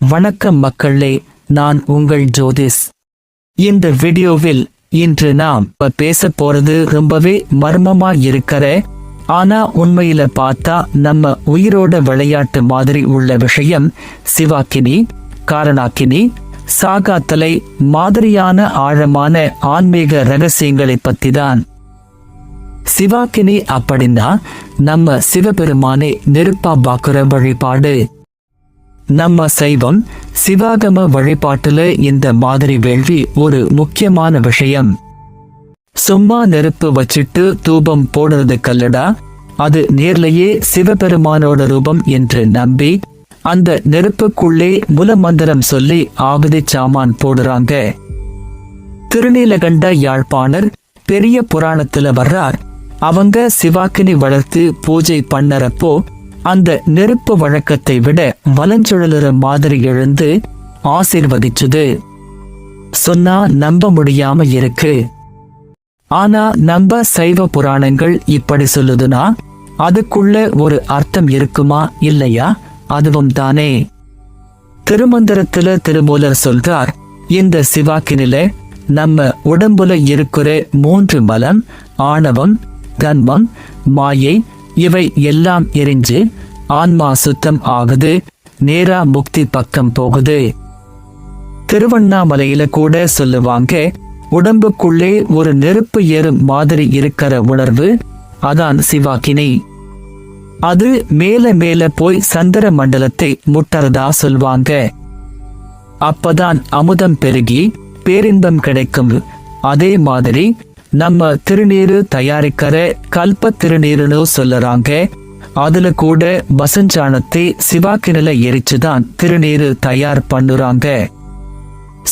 வணக்கம் மக்களே நான் உங்கள் ஜோதிஸ். இந்த வீடியோவில் இன்று நாம் பேச போறது ரொம்பவே மர்மமா இருக்கிற ஆனா உண்மையில பார்த்தா நம்ம உயிரோட விளையாட்டு மாதிரி உள்ள விஷயம் சிவாக்கினி காரணாக்கினி சாகாத்தலை மாதிரியான ஆழமான ஆன்மீக ரகசியங்களை பத்தி தான் சிவாக்கினி அப்படின்னா நம்ம சிவபெருமானை நெருப்பா பாக்குற வழிபாடு நம்ம சைவம் சிவாகம வழிபாட்டுல இந்த மாதிரி வேள்வி ஒரு முக்கியமான விஷயம். சும்மா நெருப்பு வச்சிட்டு தூபம் போடுறது கல்லடா அது நேர்லயே சிவபெருமானோட ரூபம் என்று நம்பி அந்த நெருப்புக்குள்ளே முலமந்திரம் சொல்லி ஆகுதி சாமான் போடுறாங்க. திருநீலகண்ட யாழ்ப்பாணர் பெரிய புராணத்துல வர்றார். அவங்க சிவாக்கினி வளர்த்து பூஜை பண்ணறப்போ அந்த நெருப்பு வழக்கத்தை விட வலஞ்சுழலுற மாதிரி எழுந்து ஆசிர்வதிச்சுது. சொன்னா நம்ப முடியாம இருக்கு. ஆனா நம்ம சைவ புராணங்கள் இப்படி சொல்லுதுன்னா அதுக்குள்ள ஒரு அர்த்தம் இருக்குமா இல்லையா? அதுவும் தானே. திருமந்திரத்துல திருமூலர் சொல்றார் இந்த சிவாக்கினில நம்ம உடம்புல இருக்கிற மூன்று மலம் ஆணவம் கன்மம் மாயை இவை எல்லாம் எரிஞ்சு ஆன்மா சுத்தம் ஆகுது நேரா முக்தி பக்கம் போகுது. திருவண்ணாமலையில கூட சொல்லுவாங்க உடம்புக்குள்ளே ஒரு நெருப்பு ஏறும் மாதிரி இருக்கிற உணர்வு அதான் சிவாக்கினி. அது மேல மேல போய் சந்திர மண்டலத்தை முட்டறதா சொல்வாங்க. அப்பதான் அமுதம் பெருகி பேரின்பம் கிடைக்கும். அதே மாதிரி நம்ம திருநீரு தயாரிக்கிற கல்ப திருநீருன்னு சொல்லுறாங்க. அதுல கூட வசஞ்சானத்தை சிவாக்கினில எரிச்சுதான் திருநீரு தயார் பண்ணுறாங்க.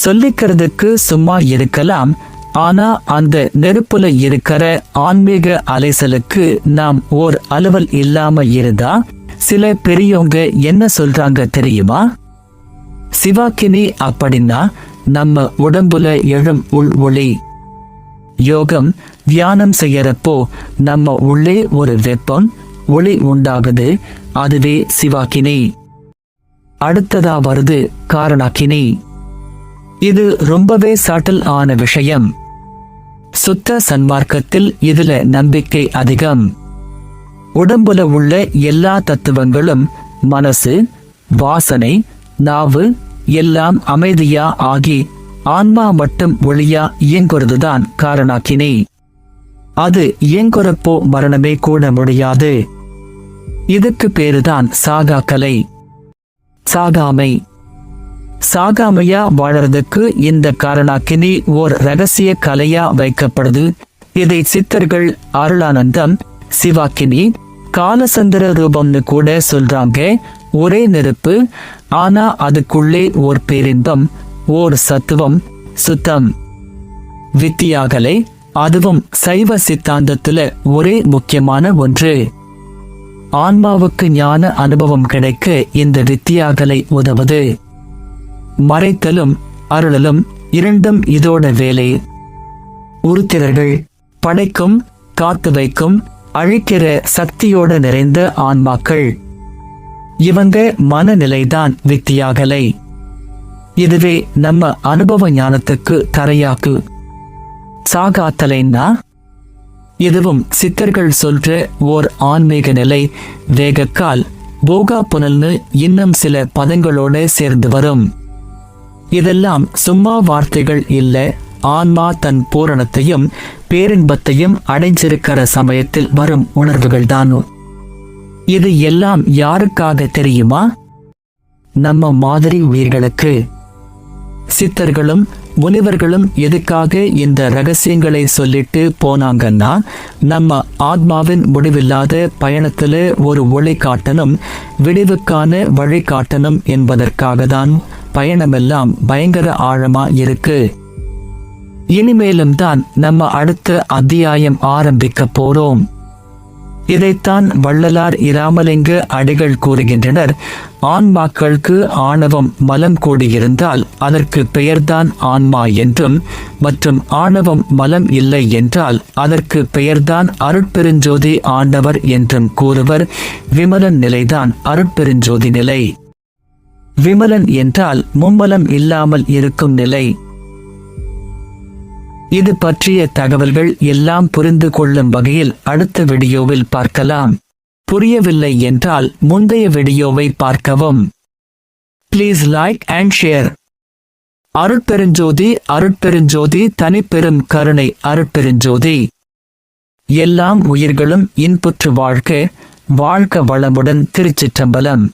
சொல்லிக்கிறதுக்கு சும்மா இருக்கலாம். ஆனா அந்த நெருப்புல இருக்கிற ஆன்மீக அலைசலுக்கு நாம் ஓர் அலுவல் இல்லாம இருந்தா சில பெரியவங்க என்ன சொல்றாங்க தெரியுமா? சிவாக்கினி அப்படின்னா நம்ம உடம்புல எழும் உள் ஒளி. யோகம் தியானம் செய்யறப்போ நம்ம உள்ளே ஒரு வெப்பம் ஒளி உண்டாகுது. அதுவே சிவாக்கினி. அடுத்ததா வருது காரணாக்கினி. இது ரொம்பவே சாட்டல் ஆன விஷயம். சுத்த சன்மார்க்கத்தில் இதுல நம்பிக்கை அதிகம். உடம்புல உள்ள எல்லா தத்துவங்களும் மனசு வாசனை நாவு எல்லாம் அமைதியா ஆகி ஆன்மா மட்டும் ஒளியா இயங்குறதுதான் காரணாக்கினி. அது இயங்குறப்போ மரணமே கூட முடியாது. இதுக்கு பேருதான் சாகா கலை சாகாமை. சாகாமையா வாழறதுக்கு இந்த காரணாக்கினி ஓர் ரகசிய கலையா வைக்கப்படுது. இதை சித்தர்கள் அருளானந்தம் சிவாக்கினி காலசந்திர ரூபம்னு கூட சொல்றாங்க. ஒரே நெருப்பு ஆனா அதுக்குள்ளே ஓர் பேரின்பம் ஓர் சத்துவம் சுத்தம். வித்தியாகலை அதுவும் சைவ சித்தாந்தத்துல ஒரே முக்கியமான ஒன்று. ஆன்மாவுக்கு ஞான அனுபவம் கிடைக்க இந்த வித்தியாகலை உதவுது. மறைத்தலும் அருளலும் இரண்டும் இதோட வேலை. உருத்திரர்கள் படைக்கும் காத்து வைக்கும் அழிக்கிற சக்தியோட நிறைந்த ஆன்மாக்கள். இவங்க மனநிலைதான் வித்தியாகலை. இதுவே நம்ம அனுபவ ஞானத்துக்கு தரையாக்கு. சாகாத்தலைன்னா? இதுவும் சித்தர்கள் சொல்ற ஓர் ஆன்மீக நிலை வேகக்கால் போகா புனல்னு இன்னும் சில பதங்களோடு சேர்ந்து வரும். இதெல்லாம் சும்மா வார்த்தைகள் இல்லை ஆன்மா தன் பூரணத்தையும் பேரின்பத்தையும் அடைஞ்சிருக்கிற சமயத்தில் வரும் உணர்வுகள் தான். இது எல்லாம் யாருக்காக தெரியுமா? நம்ம மாதிரி உயிர்களுக்கு. சித்தர்களும் முனிவர்களும் எதுக்காக இந்த ரகசியங்களை சொல்லிட்டு போனாங்கன்னா நம்ம ஆத்மாவின் முடிவில்லாத பயணத்துல ஒரு ஒளி காட்டணும் விடிவுக்கான வழி காட்டணும் என்பதற்காக தான் பயணமெல்லாம் பயங்கர ஆழமா இருக்கு. இனிமேலும் தான் நம்ம அடுத்த அத்தியாயம் ஆரம்பிக்க போறோம். இதைத்தான் வள்ளலார் இராமலிங்க அடிகள் கூறுகின்றனர். ஆன்மாக்களுக்கு ஆணவம் மலம் கூடியிருந்தால் அதற்கு பெயர்தான் ஆன்மா என்றும் மற்றும் ஆணவம் மலம் இல்லை என்றால் அதற்கு பெயர்தான் அருட்பெருஞ்சோதி ஆண்டவர் என்றும் கூறுவர். விமலன் நிலைதான் அருட்பெருஞ்சோதி நிலை. விமலன் என்றால் மும்மலம் இல்லாமல் இருக்கும் நிலை. இது பற்றிய தகவல்கள் எல்லாம் புரிந்து கொள்ளும் வகையில் அடுத்த வீடியோவில் பார்க்கலாம். புரியவில்லை என்றால் முந்தைய வீடியோவை பார்க்கவும். ப்ளீஸ் லைக் அண்ட் ஷேர் அருட்பெருஞ்சோதி அருட்பெருஞ்சோதி தனிப்பெரும் கருணை அருட்பெருஞ்சோதி. எல்லாம் உயிர்களும் இன்புற்று வாழ்க வாழ்க வளமுடன் திருச்சிற்றம்பலம்.